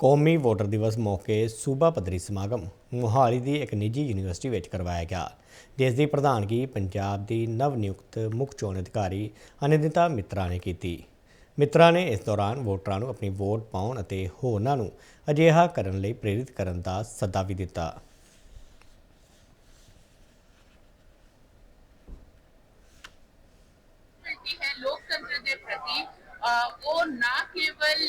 ਕੌਮੀ ਵੋਟਰ ਦਿਵਸ ਮੌਕੇ ਸੂਬਾ ਪੱਧਰੀ ਸਮਾਗਮ ਮੁਹਾਲੀ ਦੀ ਇੱਕ ਨਿੱਜੀ ਯੂਨੀਵਰਸਿਟੀ ਵਿੱਚ ਕਰਵਾਇਆ ਗਿਆ, ਜਿਸ ਦੀ ਪ੍ਰਧਾਨਗੀ ਪੰਜਾਬ ਦੀ ਨਵ ਨਿਯੁਕਤ ਮੁੱਖ ਚੋਣ ਅਧਿਕਾਰੀ ਅਨਿੰਦਿਤਾ ਮਿੱਤਰਾ ਨੇ ਕੀਤੀ। ਮਿੱਤਰਾ ਨੇ ਇਸ ਦੌਰਾਨ ਵੋਟਰਾਂ ਨੂੰ ਆਪਣੀ ਵੋਟ ਪਾਉਣ ਅਤੇ ਹੋਰਨਾਂ ਨੂੰ ਅਜਿਹਾ ਕਰਨ ਲਈ ਪ੍ਰੇਰਿਤ ਕਰਨ ਦਾ ਸੱਦਾ ਵੀ ਦਿੱਤਾ। ਲੋਕਤੰਤਰ ਦੇ ਪ੍ਰਤੀ ਉਹ ਨਾ ਕੇਵਲ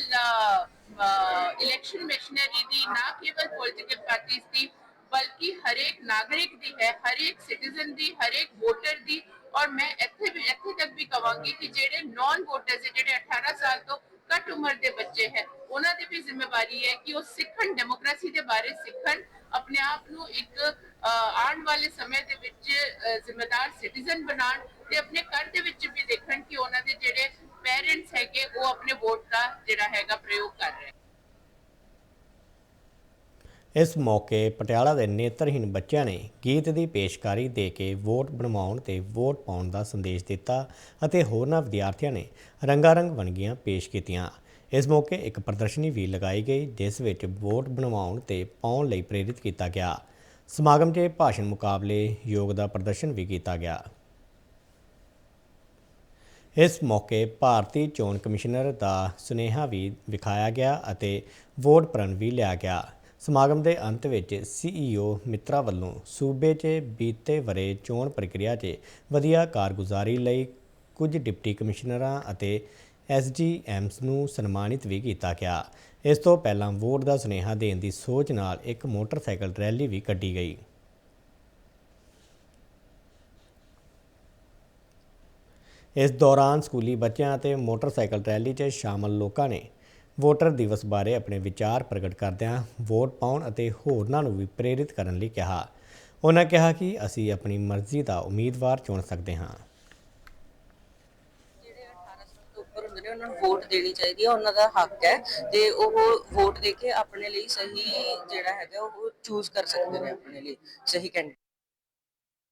ਇਲੈਕਸ਼ਨ ਮਸ਼ੀਨਰੀ ਦੀ ਨਾ ਕੇਵਲ ਪੋਲਿਟੀਕਲ ਪਾਰਟੀਆਂ ਦੀ ਬਲਕਿ ਹਰੇਕ ਨਾਗਰਿਕ ਦੀ ਹੈ ਹਰੇਕ ਸਿਟੀਜ਼ਨ ਦੀ ਹਰੇਕ ਵੋਟਰ ਦੀ। ਔਰ ਮੈਂ ਇੱਥੇ ਵੀ ਇੱਥੇ ਤੱਕ ਵੀ ਕਵਾਂਗੀ ਕਿ ਜਿਹੜੇ ਨਾਨ ਵੋਟਰਸ ਹੈ ਜਿਹੜੇ 18 ਸਾਲ ਤੋਂ ਘੱਟ ਉਮਰ ਦੇ ਬੱਚੇ ਹੈ ਉਹਨਾਂ ਦੀ ਵੀ ਜ਼ਿੰਮੇਵਾਰੀ ਹੈ ਕਿ ਉਹ ਸਿੱਖਣ ਡੈਮੋਕ੍ਰੇਸੀ ਦੇ ਬਾਰੇ ਸਿੱਖਣ ਆਪਣੇ ਆਪ ਨੂੰ ਇੱਕ ਆਉਣ ਵਾਲੇ ਸਮੇਂ ਦੇ ਵਿੱਚ ਅ, ਜ਼ਿੰਮੇਦਾਰ ਸਿਟੀਜ਼ਨ ਬਣਾਉਣ ਤੇ ਆਪਣੇ ਘਰ ਦੇ ਵਿੱਚ ਵੀ ਦੇਖਣ ਕਿ ਉਹਨਾਂ ਦੇ ਜਿਹੜੇ ਪੇਰੈਂਟਸ ਹੈਗੇ, ਉਹ ਆਪਣੇ ਵੋਟ ਦਾ ਜਿਹੜਾ ਹੈਗਾ ਪ੍ਰਯੋਗ ਕਰ ਰਹੇ ਇਸ ਮੌਕੇ ਪਟਿਆਲਾ ਦੇ ਨੇਤਰਹੀਣ ਬੱਚਿਆਂ ਨੇ ਗੀਤ ਦੀ ਪੇਸ਼ਕਾਰੀ ਦੇ ਕੇ ਵੋਟ ਬਣਵਾਉਣ ਤੇ ਵੋਟ ਪਾਉਣ ਦਾ ਸੰਦੇਸ਼ ਦਿੱਤਾ ਅਤੇ ਹੋਰਨਾਂ ਵਿਦਿਆਰਥੀਆਂ ਨੇ ਰੰਗਾਰੰਗ ਵੰਨਗੀਆਂ ਪੇਸ਼ ਕੀਤੀਆਂ। ਇਸ ਮੌਕੇ ਇੱਕ ਪ੍ਰਦਰਸ਼ਨੀ ਵੀ ਲਗਾਈ ਗਈ, ਜਿਸ ਵਿੱਚ ਵੋਟ ਬਣਵਾਉਣ ਤੇ ਪਾਉਣ ਲਈ ਪ੍ਰੇਰਿਤ ਕੀਤਾ ਗਿਆ। ਸਮਾਗਮ 'ਚ ਭਾਸ਼ਣ ਮੁਕਾਬਲੇ ਯੋਗ ਦਾ ਪ੍ਰਦਰਸ਼ਨ ਵੀ ਕੀਤਾ ਗਿਆ। ਇਸ ਮੌਕੇ ਭਾਰਤੀ ਚੋਣ ਕਮਿਸ਼ਨਰ ਦਾ ਸੁਨੇਹਾ ਵੀ ਵਿਖਾਇਆ ਗਿਆ ਅਤੇ ਵੋਟ ਪ੍ਰਣ ਵੀ ਲਿਆ ਗਿਆ। ਸਮਾਗਮ ਦੇ ਅੰਤ ਵਿੱਚ ਸੀਈਓ ਮਿੱਤਰਾ ਵੱਲੋਂ ਸੂਬੇ 'ਚ ਬੀਤੇ ਵਰੇ ਚੋਣ ਪ੍ਰਕਿਰਿਆ 'ਚ ਵਧੀਆ ਕਾਰਗੁਜ਼ਾਰੀ ਲਈ ਕੁਝ ਡਿਪਟੀ ਕਮਿਸ਼ਨਰਾਂ ਅਤੇ ਐਸਜੀਐਮਸ ਨੂੰ ਸਨਮਾਨਿਤ ਵੀ ਕੀਤਾ ਗਿਆ। ਇਸ ਤੋਂ ਪਹਿਲਾਂ ਵੋਟ ਦਾ ਸੁਨੇਹਾ ਦੇਣ ਦੀ ਸੋਚ ਨਾਲ ਇੱਕ ਮੋਟਰਸਾਈਕਲ ਰੈਲੀ ਵੀ ਕੱਢੀ ਗਈ। ਇਸ ਦੌਰਾਨ ਸਕੂਲੀ ਬੱਚਿਆਂ ਅਤੇ ਮੋਟਰਸਾਈਕਲ ਰੈਲੀ 'ਚ ਸ਼ਾਮਲ ਲੋਕਾਂ ਨੇ ਵੋਟਰ ਦਿਵਸ ਬਾਰੇ ਆਪਣੇ ਵਿਚਾਰ ਪ੍ਰਗਟ ਕਰਦਿਆਂ ਵੋਟ ਪਾਉਣ ਅਤੇ ਹੋਰਨਾਂ ਨੂੰ ਵੀ ਪ੍ਰੇਰਿਤ ਕਰਨ ਲਈ ਕਿਹਾ। ਉਹਨਾਂ ਕਿਹਾ ਕਿ ਅਸੀਂ ਆਪਣੀ ਮਰਜ਼ੀ ਦਾ ਉਮੀਦਵਾਰ ਚੁਣ ਸਕਦੇ ਹਾਂ। ਹੁੰਦੇ ਨੇ, ਉਹਨਾਂ ਨੂੰ ਵੋਟ ਦੇਣੀ ਚਾਹੀਦੀ ਹੈ, ਉਹਨਾਂ ਦਾ ਹੱਕ ਹੈ ਤੇ ਉਹ ਵੋਟ ਦੇ ਕੇ ਆਪਣੇ ਲਈ ਸਹੀ ਜਿਹੜਾ ਹੈਗਾ, ਉਹ ਚੂਜ਼ ਕਰ ਸਕਦੇ ਨੇ ਆਪਣੇ ਲਈ, ਸਹੀ ਕੈਂਡੀਡੇਟ